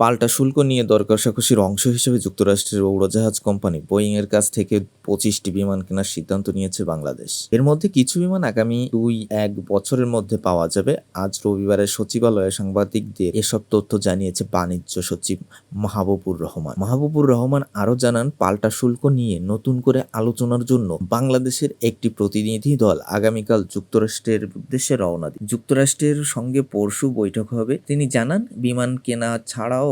পাল্টা শুল্ক নিয়ে দর কষাকষির অংশ হিসেবে যুক্তরাষ্ট্রের উড়োজাহাজ কোম্পানি বোয়িং এর কাছ থেকে পঁচিশটি বিমান কেনার সিদ্ধান্ত নিয়েছে বাংলাদেশ। এর মধ্যে কিছু বিমান আগামী দুই এক বছরের মধ্যে পাওয়া যাবে। আজ রবিবারের সচিবালয়ে সাংবাদিকদের এসব তথ্য জানিয়েছে বাণিজ্য সচিব মাহবুবুর রহমান। মাহবুবুর রহমান আরও জানান, পাল্টা শুল্ক নিয়ে নতুন করে আলোচনার জন্য বাংলাদেশের একটি প্রতিনিধি দল আগামীকাল যুক্তরাষ্ট্রের উদ্দেশ্যে রওনা দিবে। যুক্তরাষ্ট্রের সঙ্গে পরশু বৈঠক হবে। তিনি জানান, বিমান কেনা ছাড়াও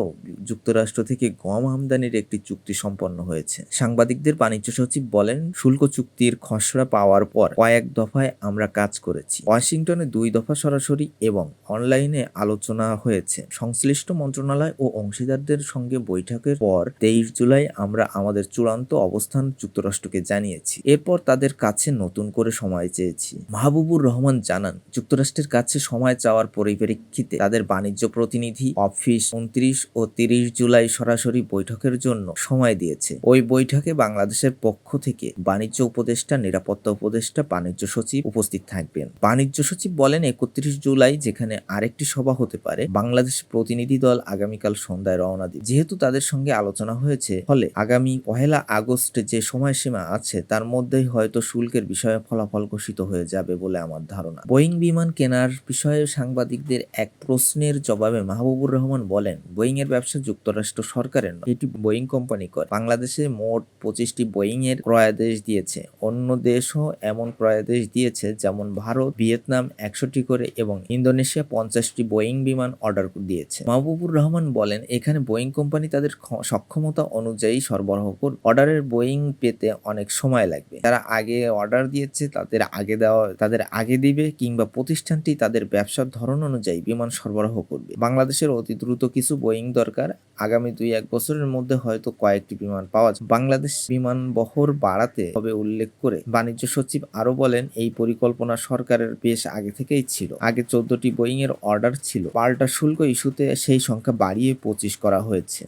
যুক্তরাষ্ট্র থেকে গম আমদানির একটি চুক্তি সম্পন্ন হয়েছে। সাংবাদিকদের বাণিজ্য সচিব বলেন, শুল্ক চুক্তির খসড়া পাওয়ার পর কয়েক দফায় আমরা কাজ করেছি। ওয়াশিংটনে দুই দফা সরাসরি এবং অনলাইনে আলোচনা হয়েছে। সংশ্লিষ্ট মন্ত্রণালয় ও অংশীদারদের সঙ্গে বৈঠকের পর তেইশ জুলাই আমরা আমাদের চূড়ান্ত অবস্থান যুক্তরাষ্ট্রকে জানিয়েছি। এরপর তাদের কাছে নতুন করে সময় চেয়েছি। মাহবুবুর রহমান জানান, যুক্তরাষ্ট্রের কাছে সময় চাওয়ার পরিপ্রেক্ষিতে তাদের বাণিজ্য প্রতিনিধি অফিস উনত্রিশ ও তিরিশ জুলাই সরাসরি বৈঠকের জন্য সময় দিয়েছে। ওই বৈঠকে বাংলাদেশের পক্ষ থেকে বাণিজ্য উপদেষ্টা, নিরাপত্তা উপদেষ্টা, বাণিজ্য সচিব উপস্থিত থাকবেন। বাণিজ্য সচিব বলেন, একত্রিশ জুলাই যেখানে আরেকটি সভা হতে পারে, বাংলাদেশ প্রতিনিধি দল আগামীকাল সন্ধ্যায় রওনা দিবে। যেহেতু তাদের সঙ্গে আলোচনা হয়েছে, ফলে আগামী পহেলা আগস্ট যে সময়সীমা আছে, তার মধ্যেই হয়তো শুল্কের বিষয়ে ফলাফল ঘোষিত হয়ে যাবে বলে আমার ধারণা। বোয়িং বিমান কেনার বিষয়ে সাংবাদিকদের এক প্রশ্নের জবাবে মাহবুবুর রহমান বলেন, বোয়িং এর ব্যবসা যুক্তরাষ্ট্র সরকারের নয়। এটি বোয়িং কোম্পানি করে। বাংলাদেশে মোট পঁচিশটি বোয়িং এর ক্রয়াদেশ দিয়েছে। অন্য দেশও এমন ক্রয়াদেশ দিয়েছে, যেমন ভারত, ভিয়েতনাম একশোটি করে এবং ইন্দোনেশিয়া পঞ্চাশটি বোয়িং বিমান অর্ডার দিয়েছে। মাহবুবুর রহমান বলেন, এখানে বোয়িং কোম্পানি তাদের সক্ষমতা অনুযায়ী সরবরাহ করবে। অর্ডারের বোয়িং পেতে অনেক সময় লাগবে। তারা আগে অর্ডার দিয়েছে, তাদের আগে দেওয়া, তাদের আগে দিবে কিংবা প্রতিষ্ঠানটি তাদের ব্যবসার ধরন অনুযায়ী বিমান সরবরাহ করবে। বাংলাদেশের অতি দ্রুত কিছু বোয়িং দরকার। আগামী দুই এক বছরের মধ্যে হয়তো কয়েকটি বিমান পাওয়া যায় বাংলাদেশ বিমান বহর বাড়াতে হবে উল্লেখ করে বাণিজ্য সচিব আরও বলেন, এই পরিকল্পনা সরকারের বেশ আগে থেকেই ছিল। আগে চোদ্দটি বোয়িং এর অর্ডার ছিল। পাল্টা শুল্ক ইস্যুতে সেই সংখ্যা বাড়িয়ে পঁচিশ করা হয়েছে।